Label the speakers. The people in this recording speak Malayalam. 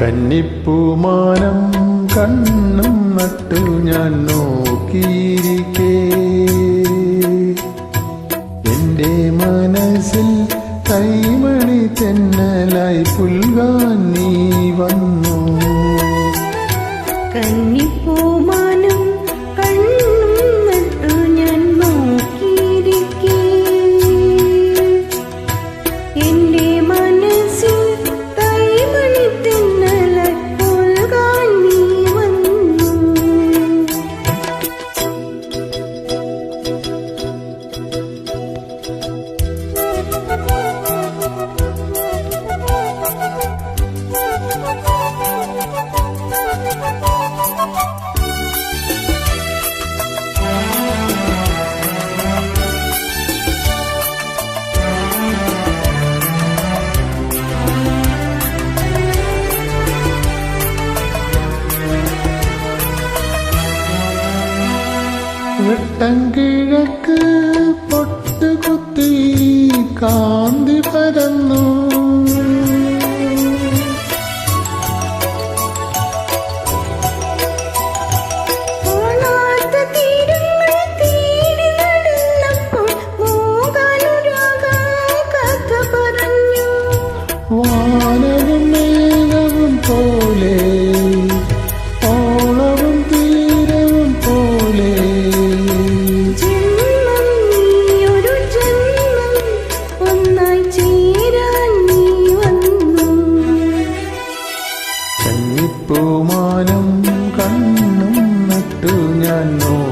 Speaker 1: കന്നിപ്പൂമാനം കണ്ണും നട്ടു ഞാൻ നോക്കിയിരിക്കേ. എന്റെ മനസ്സിൽ കൈമണി തെന്നലായി പുൽകാൻ നീ വന്നു.
Speaker 2: കന്നിപ്പൂമാനം வட்டங்கிழக்கு
Speaker 1: കന്നിപ്പൂമാനം കണ്ണും നട്ടു ഞാൻ നോക്കിയിരിക്കേ